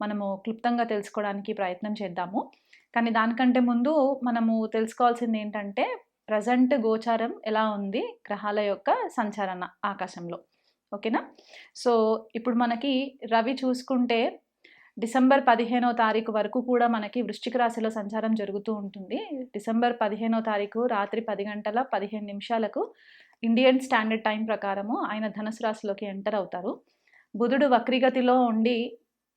మనము క్లుప్తంగా తెలుసుకోవడానికి ప్రయత్నం చేద్దాము. కానీ దానికంటే ముందు మనము తెలుసుకోవాల్సింది ఏంటంటే ప్రజెంట్ గోచారం ఎలా ఉంది గ్రహాల యొక్క సంచారణ ఆకాశంలో. ఓకేనా? సో ఇప్పుడు మనకి రవి చూసుకుంటే డిసెంబర్ పదిహేనో తారీఖు వరకు కూడా మనకి వృశ్చిక రాశిలో సంచారం జరుగుతూ ఉంటుంది. డిసెంబర్ పదిహేనో తారీఖు రాత్రి పది గంటల పదిహేను నిమిషాలకు ఇండియన్ స్టాండర్డ్ టైం ప్రకారము ఆయన ధనుసు రాశిలోకి ఎంటర్ అవుతారు. బుధుడు వక్రిగతిలో ఉండి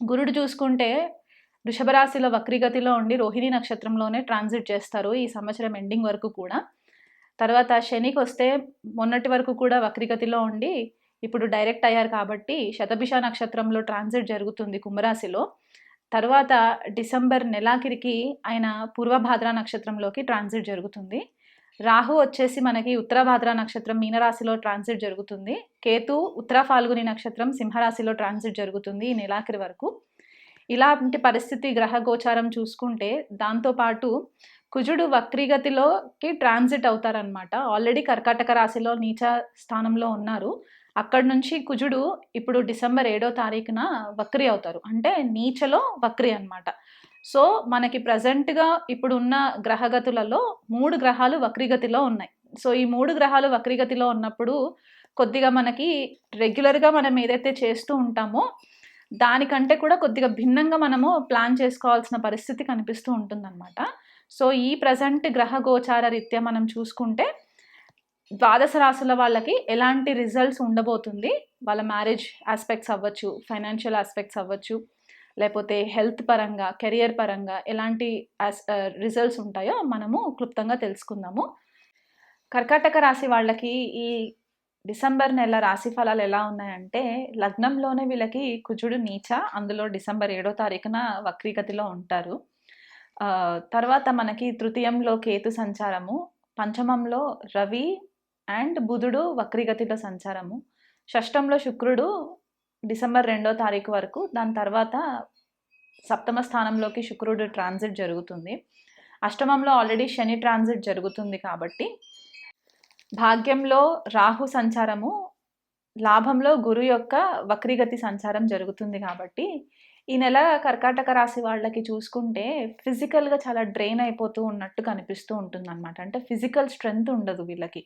గురుడు చూసుకుంటే వృషభరాశిలో వక్రీగతిలో వక్రిగతిలో ఉండి రోహిణి నక్షత్రంలోనే ట్రాన్సిట్ చేస్తారు ఈ సంవత్సరం ఎండింగ్ వరకు కూడా. తర్వాత శనికి వస్తే మొన్నటి వరకు కూడా వక్రిగతిలో ఉండి ఇప్పుడు డైరెక్ట్ అయ్యారు కాబట్టి శతభిష నక్షత్రంలో ట్రాన్సిట్ జరుగుతుంది కుంభరాశిలో. తర్వాత డిసెంబర్ నెలాఖరికి ఆయన పూర్వభాద్ర నక్షత్రంలోకి ట్రాన్సిట్ జరుగుతుంది. రాహు వచ్చేసి మనకి ఉత్తరభాద్ర నక్షత్రం మీనరాశిలో ట్రాన్సిట్ జరుగుతుంది. కేతు ఉత్తర ఫాల్గుని నక్షత్రం సింహరాశిలో ట్రాన్సిట్ జరుగుతుంది ఈ నెలాఖరి వరకు. ఇలాంటి పరిస్థితి గ్రహ గోచారం చూసుకుంటే దాంతోపాటు కుజుడు వక్రీగతిలోకి ట్రాన్సిట్ అవుతారనమాట ఆల్రెడీ కర్కాటక రాశిలో నీచ స్థానంలో ఉన్నారు. అక్కడి నుంచి కుజుడు ఇప్పుడు డిసెంబర్ ఏడో తారీఖున వక్రి అవుతారు. అంటే నీచలో వక్రి అనమాట సో మనకి ప్రజెంట్గా ఇప్పుడున్న గ్రహగతులలో మూడు గ్రహాలు వక్రిగతిలో ఉన్నాయి. సో ఈ మూడు గ్రహాలు వక్రిగతిలో ఉన్నప్పుడు కొద్దిగా మనకి రెగ్యులర్గా మనం ఏదైతే చేస్తూ ఉంటామో దానికంటే కూడా కొద్దిగా భిన్నంగా మనము ప్లాన్ చేసుకోవాల్సిన పరిస్థితి కనిపిస్తూ ఉంటుందన్నమాట. సో ఈ ప్రజెంట్ గ్రహ గోచార రీత్యా మనం చూసుకుంటే ద్వాదశ రాశుల వాళ్ళకి ఎలాంటి రిజల్ట్స్ ఉండబోతుంది? వాళ్ళ మ్యారేజ్ ఆస్పెక్ట్స్ అవ్వచ్చు ఫైనాన్షియల్ ఆస్పెక్ట్స్ అవ్వచ్చు లేకపోతే హెల్త్ పరంగా కెరియర్ పరంగా ఎలాంటి రిజల్ట్స్ ఉంటాయో మనము క్లుప్తంగా తెలుసుకుందాము. కర్కాటక రాశి వాళ్ళకి ఈ డిసెంబర్ నెల రాశి ఫలాలు ఎలా ఉన్నాయంటే లగ్నంలోనే వీళ్ళకి కుజుడు నీచ అందులో డిసెంబర్ ఏడో తారీఖున వక్రీగతిలో ఉంటారు. తర్వాత మనకి తృతీయంలో కేతు సంచారము పంచమంలో రవి అండ్ బుధుడు వక్రీగతిలో సంచారము. షష్టంలో శుక్రుడు డిసెంబర్ రెండో తారీఖు వరకు. దాని తర్వాత సప్తమ స్థానంలోకి శుక్రుడు ట్రాన్సిట్ జరుగుతుంది. అష్టమంలో ఆల్రెడీ శని ట్రాన్సిట్ జరుగుతుంది కాబట్టి భాగ్యంలో రాహు సంచారము లాభంలో గురు యొక్క వక్రీగతి సంచారం జరుగుతుంది కాబట్టి ఈ నెల కర్కాటక రాశి వాళ్ళకి చూసుకుంటే ఫిజికల్గా చాలా డ్రైన్ అయిపోతూ ఉన్నట్టు కనిపిస్తూ ఉంటుంది అనమాట అంటే ఫిజికల్ స్ట్రెంగ్త్ ఉండదు వీళ్ళకి.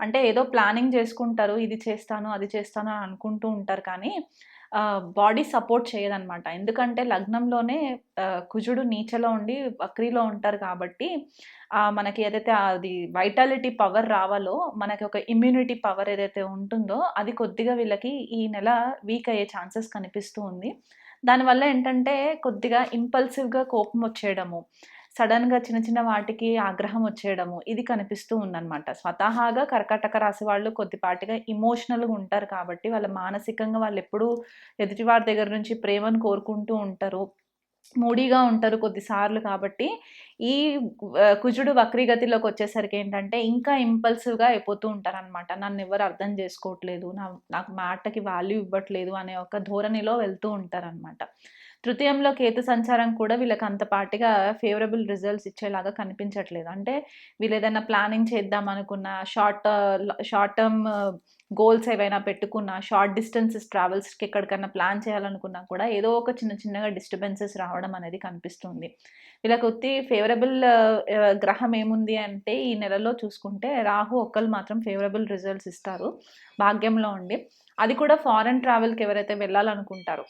అంటే ఏదో ప్లానింగ్ చేసుకుంటారు ఇది చేస్తాను అది చేస్తాను అని అనుకుంటూ ఉంటారు కానీ బాడీ సపోర్ట్ చేయదనమాట ఎందుకంటే లగ్నంలోనే కుజుడు నీచలో ఉండి వక్రీలో ఉంటారు కాబట్టి మనకి ఏదైతే అది వైటాలిటీ పవర్ రావాలో మనకి ఒక ఇమ్యూనిటీ పవర్ ఏదైతే ఉంటుందో అది కొద్దిగా వీళ్ళకి ఈ నెల వీక్ అయ్యే ఛాన్సెస్ కనిపిస్తూ ఉంది. దానివల్ల ఏంటంటే కొద్దిగా ఇంపల్సివ్గా కోపం వచ్చేయడము. సడన్గా చిన్న చిన్న వాటికి ఆగ్రహం వచ్చేయడము ఇది కనిపిస్తూ ఉందన్నమాట. స్వతహాగా కర్కాటక రాశి వాళ్ళు కొద్దిపాటిగా ఇమోషనల్గా ఉంటారు కాబట్టి వాళ్ళ మానసికంగా వాళ్ళు ఎప్పుడూ ఎదుటివారి దగ్గర నుంచి ప్రేమను కోరుకుంటూ ఉంటారు. మూడీగా ఉంటారు కొద్దిసార్లు కాబట్టి ఈ కుజుడు వక్రీగతిలోకి వచ్చేసరికి ఏంటంటే ఇంకా ఇంపల్సివ్గా అయిపోతూ ఉంటారు అనమాట నన్ను ఎవరు అర్థం చేసుకోవట్లేదు నా నాకు మాటకి వాల్యూ ఇవ్వట్లేదు అనే ఒక ధోరణిలో వెళ్తూ ఉంటారనమాట తృతీయంలో కేతు సంచారం కూడా వీళ్ళకి అంతపాటిగా ఫేవరబుల్ రిజల్ట్స్ ఇచ్చేలాగా కనిపించట్లేదు. అంటే వీళ్ళు ఏదైనా ప్లానింగ్ చేద్దాం అనుకున్న షార్ట్ షార్ట్ టర్మ్ గోల్స్ ఏవైనా పెట్టుకున్నా షార్ట్ డిస్టెన్సెస్ ట్రావెల్స్కి ఎక్కడికైనా ప్లాన్ చేయాలనుకున్నా కూడా ఏదో ఒక చిన్న చిన్నగా డిస్టర్బెన్సెస్ రావడం అనేది కనిపిస్తుంది. వీళ్ళకి వచ్చి ఫేవరబుల్ గ్రహం ఏముంది అంటే ఈ నెలలో చూసుకుంటే రాహు ఒక్కరు మాత్రం ఫేవరబుల్ రిజల్ట్స్ ఇస్తారు. భాగ్యంలో ఉండి. అది కూడా ఫారెన్ ట్రావెల్కి ఎవరైతే వెళ్ళాలనుకుంటారో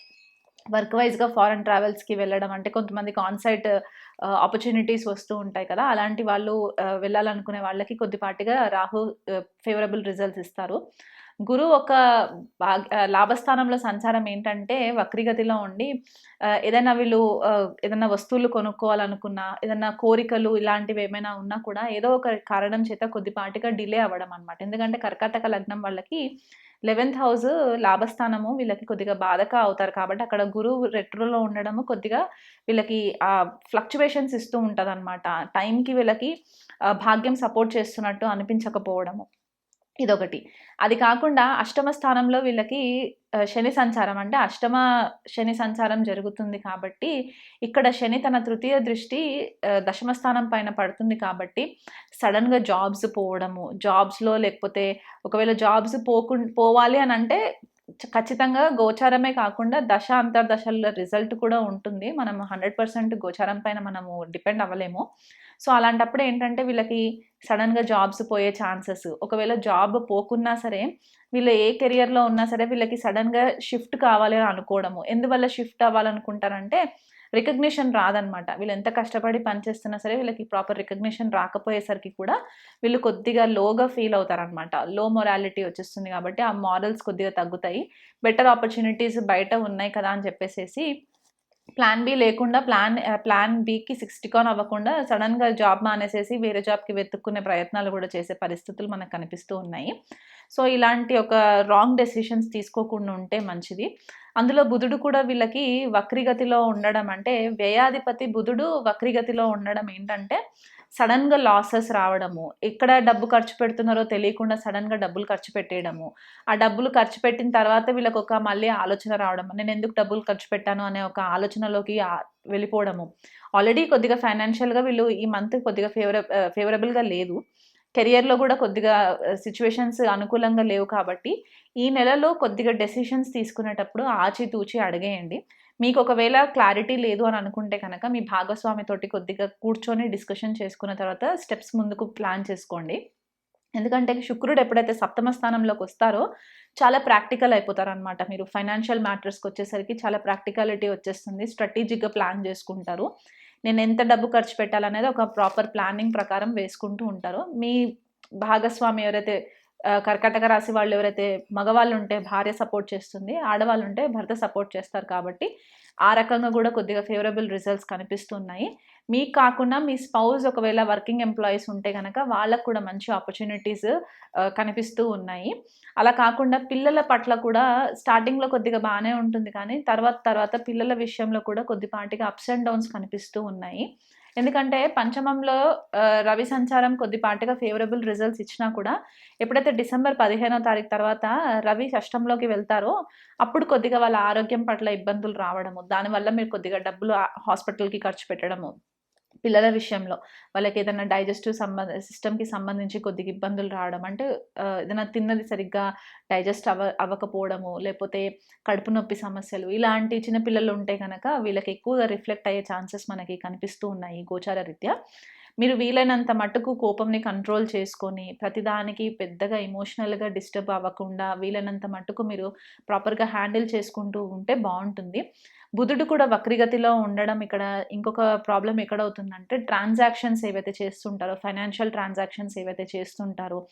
వర్క్ వైజ్గా ఫారెన్ ట్రావెల్స్కి వెళ్ళడం అంటే కొంతమందికి ఆన్సైట్ ఆపర్చునిటీస్ వస్తూ ఉంటాయి కదా అలాంటి వాళ్ళు వెళ్ళాలనుకునే వాళ్ళకి కొద్దిపాటిగా రాహు ఫేవరబుల్ రిజల్ట్స్ ఇస్తారు. గురువు ఒక భాగ్- లాభస్థానంలో సంచారం ఏంటంటే వక్రిగతిలో ఉండి ఏదైనా వీళ్ళు ఏదైనా వస్తువులు కొనుక్కోవాలనుకున్నా ఏదైనా కోరికలు ఇలాంటివి ఏమైనా ఉన్నా కూడా ఏదో ఒక కారణం చేత కొద్దిపాటిగా డిలే అవ్వడం అనమాట ఎందుకంటే కర్కాటక లగ్నం వాళ్ళకి లెవెన్త్ హౌస్ లాభస్థానము వీళ్ళకి కొద్దిగా బాధక అవుతారు. కాబట్టి అక్కడ గురువు రెట్రోలో ఉండడము కొద్దిగా వీళ్ళకి ఆ ఫ్లక్చువేషన్స్ ఇస్తూ ఉంటుంది అనమాట టైంకి వీళ్ళకి భాగ్యం సపోర్ట్ చేస్తున్నట్టు అనిపించకపోవడము. ఇదొకటి. అది కాకుండా అష్టమ స్థానంలో వీళ్ళకి శని సంచారం అంటే అష్టమ శని సంచారం జరుగుతుంది కాబట్టి ఇక్కడ శని తన తృతీయ దృష్టి దశమ స్థానం పైన పడుతుంది కాబట్టి సడన్గా జాబ్స్ పోవడము జాబ్స్లో లేకపోతే ఒకవేళ జాబ్స్ పోకు పోవాలి అని అంటే ఖచ్చితంగా గోచారమే కాకుండా దశ అంతర్దశల రిజల్ట్ కూడా ఉంటుంది. మనం హండ్రెడ్ పర్సెంట్ గోచారం పైన మనము డిపెండ్ అవ్వలేము. సో అలాంటప్పుడు ఏంటంటే వీళ్ళకి సడన్గా జాబ్స్ పోయే ఛాన్సెస్. ఒకవేళ జాబ్ పోకున్నా సరే వీళ్ళు ఏ కెరియర్లో ఉన్నా సరే వీళ్ళకి సడన్గా షిఫ్ట్ కావాలి అని అనుకోవడము. ఎందువల్ల షిఫ్ట్ అవ్వాలనుకుంటారంటే రికగ్నిషన్ రాదనమాట. వీళ్ళు ఎంత కష్టపడి పనిచేస్తున్నా సరే వీళ్ళకి ప్రాపర్ రికగ్నిషన్ రాకపోయేసరికి కూడా వీళ్ళు కొద్దిగా లోగా ఫీల్ అవుతారనమాట. లో మొరాలిటీ వచ్చేస్తుంది కాబట్టి ఆ మారల్స్ కొద్దిగా తగ్గుతాయి. బెటర్ ఆపర్చునిటీస్ బయట ఉన్నాయి కదా అని చెప్పేసేసి ప్లాన్ బి లేకుండా ప్లాన్ ప్లాన్ బికి సిక్స్టీ కాన్ అవ్వకుండా సడన్గా జాబ్ మానేసేసి వేరే జాబ్కి వెతుక్కునే ప్రయత్నాలు కూడా చేసే పరిస్థితులు మనకు కనిపిస్తూ ఉన్నాయి. సో ఇలాంటి ఒక రాంగ్ డెసిషన్స్ తీసుకోకుండా ఉంటే మంచిది. అందులో బుధుడు కూడా వీళ్ళకి వక్రిగతిలో ఉండడం అంటే వ్యయాధిపతి బుధుడు వక్రిగతిలో ఉండడం ఏంటంటే సడన్గా లాసెస్ రావడము ఎక్కడ డబ్బు ఖర్చు పెడుతున్నారో తెలియకుండా సడన్గా డబ్బులు ఖర్చు పెట్టేయడము ఆ డబ్బులు ఖర్చు పెట్టిన తర్వాత వీళ్ళకి ఒక మళ్ళీ ఆలోచన రావడం నేను ఎందుకు డబ్బులు ఖర్చు పెట్టాను అనే ఒక ఆలోచనలోకి వెళ్ళిపోవడము. ఆల్రెడీ కొద్దిగా ఫైనాన్షియల్గా వీళ్ళు ఈ మంత్ కొద్దిగా ఫేవర ఫేవరబుల్గా లేదు. కెరియర్లో కూడా కొద్దిగా సిచ్యువేషన్స్ అనుకూలంగా లేవు కాబట్టి ఈ నెలలో కొద్దిగా డెసిషన్స్ తీసుకునేటప్పుడు ఆచితూచి అడిగేయండి. మీకు ఒకవేళ క్లారిటీ లేదు అని అనుకుంటే కనుక మీ భాగస్వామితోటి కొద్దిగా కూర్చొని డిస్కషన్ చేసుకున్న తర్వాత స్టెప్స్ ముందుకు ప్లాన్ చేసుకోండి. ఎందుకంటే శుక్రుడు ఎప్పుడైతే సప్తమ స్థానంలోకి వస్తారో చాలా ప్రాక్టికల్ అయిపోతారనమాట మీరు ఫైనాన్షియల్ మ్యాటర్స్కి వచ్చేసరికి చాలా ప్రాక్టికాలిటీ వచ్చేస్తుంది. స్ట్రాటజిక్గా ప్లాన్ చేసుకుంటారు. నేను ఎంత డబ్బు ఖర్చు పెట్టాలనేది ఒక ప్రాపర్ ప్లానింగ్ ప్రకారం వేసుకుంటూ ఉంటారు. మీ భాగస్వామి ఎవరైతే కర్కటక రాశి వాళ్ళు ఎవరైతే మగవాళ్ళు ఉంటే భార్య సపోర్ట్ చేస్తుంది ఆడవాళ్ళు ఉంటే భర్త సపోర్ట్ చేస్తారు కాబట్టి ఆ రకంగా కూడా కొద్దిగా ఫేవరబుల్ రిజల్ట్స్ కనిపిస్తున్నాయి. మీకు కాకుండా మీ స్పౌజ్ ఒకవేళ వర్కింగ్ ఎంప్లాయీస్ ఉంటే కనుక వాళ్ళకు కూడా మంచి ఆపర్చునిటీస్ కనిపిస్తూ ఉన్నాయి. అలా కాకుండా పిల్లల పట్ల కూడా స్టార్టింగ్లో కొద్దిగా బాగానే ఉంటుంది కానీ తర్వాత తర్వాత పిల్లల విషయంలో కూడా కొద్దిపాటిగా అప్స్ అండ్ డౌన్స్ కనిపిస్తూ ఉన్నాయి. ఎందుకంటే పంచమంలో రవి సంచారం కొద్దిపాటిగా ఫేవరబుల్ రిజల్ట్స్ ఇచ్చినా కూడా ఎప్పుడైతే డిసెంబర్ పదిహేనో తారీఖు తర్వాత రవి షష్టంలోకి వెళ్తారో అప్పుడు కొద్దిగా వాళ్ళ ఆరోగ్యం పట్ల ఇబ్బందులు రావడము దానివల్ల మీరు కొద్దిగా డబ్బులు హాస్పిటల్కి ఖర్చు పెట్టడము పిల్లల విషయంలో వాళ్ళకి ఏదైనా డైజెస్టివ్ సంబంధ సిస్టమ్కి సంబంధించి కొద్దిగా ఇబ్బందులు రావడం అంటే ఏదైనా తిన్నది సరిగ్గా డైజెస్ట్ అవ అవ్వకపోవడము లేకపోతే కడుపు నొప్పి సమస్యలు ఇలాంటి చిన్న పిల్లలు ఉంటే కనుక వీళ్ళకి ఎక్కువగా రిఫ్లెక్ట్ అయ్యే ఛాన్సెస్ మనకి కనిపిస్తూ ఉన్నాయి గోచార రీత్యా. మీరు వీలైనంత మట్టుకు కోపంని కంట్రోల్ చేసుకొని ప్రతిదానికి పెద్దగా ఎమోషనల్గా డిస్టర్బ్ అవ్వకుండా వీలైనంత మట్టుకు మీరు ప్రాపర్గా హ్యాండిల్ చేసుకుంటూ ఉంటే బాగుంటుంది. బుధుడు కూడా వక్రిగతిలో ఉండడం ఇక్కడ ఇంకొక ప్రాబ్లం ఎక్కడ అవుతుందంటే ట్రాన్సాక్షన్స్ ఏవైతే చేస్తుంటారో ఫైనాన్షియల్ ట్రాన్సాక్షన్స్ ఏవైతే చేస్తుంటారో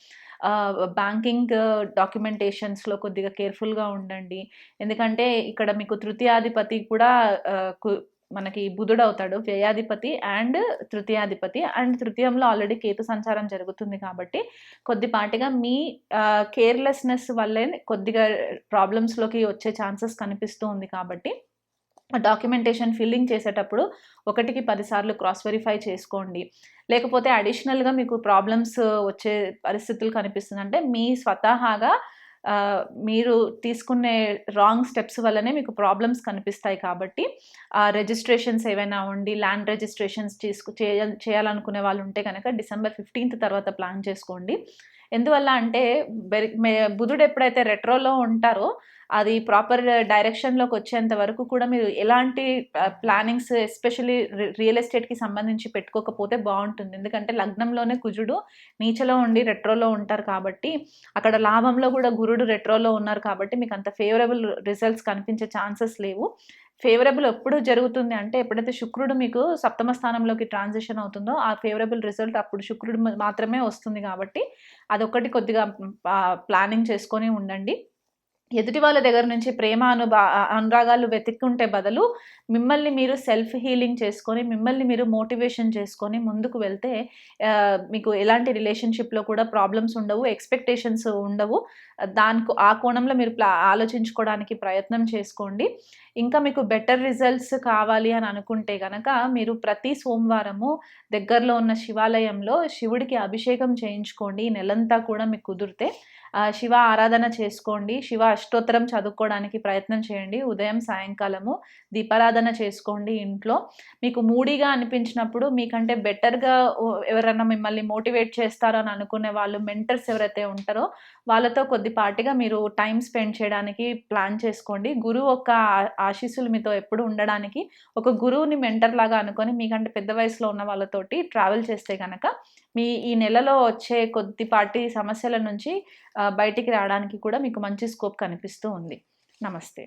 బ్యాంకింగ్ డాక్యుమెంటేషన్స్లో కొద్దిగా కేర్ఫుల్గా ఉండండి. ఎందుకంటే ఇక్కడ మీకు తృతీయాధిపతి కూడా కు- మనకి బుధుడు అవుతాడు వ్యయాధిపతి అండ్ తృతీయాధిపతి. అండ్ తృతీయంలో ఆల్రెడీ కేతు సంచారం జరుగుతుంది కాబట్టి కొద్దిపాటిగా మీ కేర్లెస్నెస్ వల్లే కొద్దిగా ప్రాబ్లమ్స్లోకి వచ్చే ఛాన్సెస్ కనిపిస్తూ ఉంది కాబట్టి డాక్యుమెంటేషన్ ఫిల్లింగ్ చేసేటప్పుడు ఒకటికి పదిసార్లు క్రాస్ వెరిఫై చేసుకోండి. లేకపోతే అడిషనల్గా మీకు ప్రాబ్లమ్స్ వచ్చే పరిస్థితులు కనిపిస్తుంది అంటే మీ స్వతహాగా మీరు తీసుకునే రాంగ్ స్టెప్స్ వల్లనే మీకు ప్రాబ్లమ్స్ కనిపిస్తాయి కాబట్టి రిజిస్ట్రేషన్స్ ఏవైనా ఉండి ల్యాండ్ రిజిస్ట్రేషన్స్ తీసుకు చేయాలనుకునే వాళ్ళు ఉంటే కనుక డిసెంబర్ ఫిఫ్టీన్త్ తర్వాత ప్లాన్ చేసుకోండి. ఎందువల్ల అంటే బుధుడు ఎప్పుడైతే రెట్రోలో ఉంటారో అది ప్రాపర్ డైరెక్షన్లోకి వచ్చేంత వరకు కూడా మీరు ఎలాంటి ప్లానింగ్స్ ఎస్పెషల్లీ రియల్ ఎస్టేట్కి సంబంధించి పెట్టుకోకపోతే బాగుంటుంది. ఎందుకంటే లగ్నంలోనే కుజుడు నీచలో ఉండి రెట్రోలో ఉంటారు కాబట్టి అక్కడ లాభంలో కూడా గురుడు రెట్రోలో ఉన్నారు కాబట్టి మీకు అంత ఫేవరబుల్ రిజల్ట్స్ కనిపించే ఛాన్సెస్ లేవు. ఫేవరబుల్ ఎప్పుడు జరుగుతుంది అంటే ఎప్పుడైతే శుక్రుడు మీకు సప్తమ స్థానంలోకి ట్రాన్సిషన్ అవుతుందో ఆ ఫేవరబుల్ రిజల్ట్ అప్పుడు శుక్రుడు మాత్రమే వస్తుంది కాబట్టి అదొకటి కొద్దిగా ప్లానింగ్ చేసుకొని ఉండండి. ఎదుటి వాళ్ళ దగ్గర నుంచి ప్రేమ అనుభా అనురాగాలు వెతుక్కుంటే బదులు మిమ్మల్ని మీరు సెల్ఫ్ హీలింగ్ చేసుకొని మిమ్మల్ని మీరు మోటివేషన్ చేసుకొని ముందుకు వెళ్తే మీకు ఎలాంటి రిలేషన్షిప్లో కూడా ప్రాబ్లమ్స్ ఉండవు ఎక్స్పెక్టేషన్స్ ఉండవు. దానికి ఆ కోణంలో మీరు ప్లా ఆలోచించుకోవడానికి ప్రయత్నం చేసుకోండి. ఇంకా మీకు బెటర్ రిజల్ట్స్ కావాలి అని అనుకుంటే కనుక మీరు ప్రతి సోమవారము దగ్గరలో ఉన్న శివాలయంలో శివుడికి అభిషేకం చేయించుకోండి. ఈ నెలంతా కూడా మీకు కుదిరితే శివ ఆరాధన చేసుకోండి. శివ అష్టోత్తరం చదువుకోవడానికి ప్రయత్నం చేయండి. ఉదయం సాయంకాలము దీపారాధన చేసుకోండి ఇంట్లో. మీకు మూడీగా అనిపించినప్పుడు మీకంటే బెటర్గా ఎవరైనా మిమ్మల్ని మోటివేట్ చేస్తారని అనుకునే వాళ్ళు మెంటర్స్ ఎవరైతే ఉంటారో వాళ్ళతో కొద్దిపాటిగా మీరు టైం స్పెండ్ చేయడానికి ప్లాన్ చేసుకోండి. గురువు ఒక ఆశీస్సులు మీతో ఎప్పుడు ఉండడానికి ఒక గురువుని మెంటర్ లాగా అనుకొని మీకంటే పెద్ద వయసులో ఉన్న వాళ్ళతోటి ట్రావెల్ చేస్తే కనుక మీ ఈ నెలలో వచ్చే కొద్దిపాటి సమస్యల నుంచి బయటికి రావడానికి కూడా మీకు మంచి స్కోప్ కనిపిస్తూ ఉంది. నమస్తే.